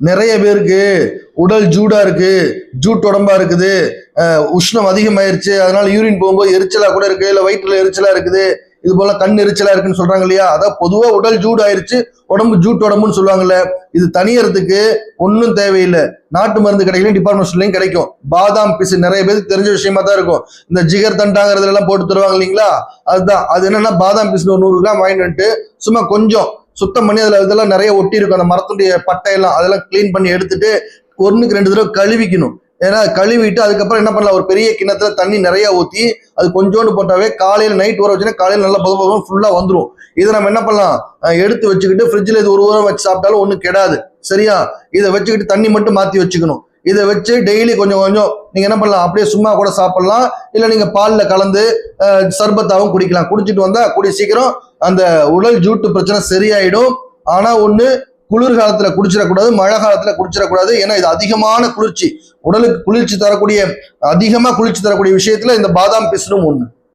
நிறைய பேருக்கு உடல் ஜூடா இருக்கு ஜூட் உடம்பா இருக்குது உஷ்ணம் அதிகமாயிருச்சு அதனால யூரின் போகும்போது எரிச்சலா கூட இருக்கு இல்ல வயிற்றுல எரிச்சலா இருக்குது இது போல கண் எரிச்சலா இருக்குன்னு சொல்றாங்க இல்லையா? அதான் பொதுவா உடல் ஜூட் ஆயிருச்சு உடம்பு ஜூட் உடம்புன்னு சொல்லுவாங்கல்ல இது தனியறதுக்கு ஒன்றும் தேவையில்லை. நாட்டு மருந்து கடைகளையும் டிபார்ட்மெண்ட் ஸ்டோர்லையும் கிடைக்கும். பாதாம் பிசு நிறைய பேருக்கு தெரிஞ்ச விஷயமா தான் இருக்கும். இந்த ஜிகர் தண்டாங்கிறதுல எல்லாம் போட்டு தருவாங்க இல்லைங்களா? அதுதான். அது என்னன்னா பாதாம் பிசுன்னு ஒரு நூறு கிராம் வாங்கிட்டு வந்துட்டு சும்மா கொஞ்சம் சுத்தம் பண்ணி அதில் இதெல்லாம் நிறைய ஒட்டி இருக்கும் அந்த மரத்துடைய பட்டையெல்லாம் அதெல்லாம் க்ளீன் பண்ணி எடுத்துட்டு ஒன்றுக்கு ரெண்டு தடவை கழுவிக்கணும். ஏன்னா கழுவிட்டு அதுக்கப்புறம் என்ன பண்ணலாம்? ஒரு பெரிய கிண்ணத்தில் தண்ணி நிறைய ஊற்றி அது கொஞ்சோண்டு போட்டாவே காலையில் நைட் ஊற வச்சுன்னா காலையில் நல்லா பதம் பதம் ஃபுல்லாக வந்துடும் இதை நம்ம என்ன பண்ணலாம்? எடுத்து வச்சுக்கிட்டு ஃப்ரிட்ஜில் இது ஒரு வாரம் வச்சு சாப்பிட்டாலும் ஒன்றும் கெடாது. சரியா? இதை வச்சுக்கிட்டு தண்ணி மட்டும் மாற்றி வச்சுக்கணும். இதை வச்சு டெய்லி கொஞ்சம் கொஞ்சம் நீங்கள் என்ன பண்ணலாம்? அப்படியே சும்மா கூட சாப்பிட்லாம். இல்லை நீங்கள் பாலில் கலந்து சர்பத்தாகவும் குடிக்கலாம். குடிச்சிட்டு வந்தால் கூடிய சீக்கிரம் அந்த உடல் ஜூட்டு பிரச்சனை சரியாயிடும். ஆனால் ஒன்று குளிர்காலத்தில் குடிச்சிடக்கூடாது மழை காலத்தில் குடிச்சிடக்கூடாது. ஏன்னா இது அதிகமான குளிர்ச்சி. உடலுக்கு குளிர்ச்சி தரக்கூடிய அதிகமாக குளிர்ச்சி தரக்கூடிய விஷயத்தில் இந்த பாதாம் பிசுனும் ஒன்று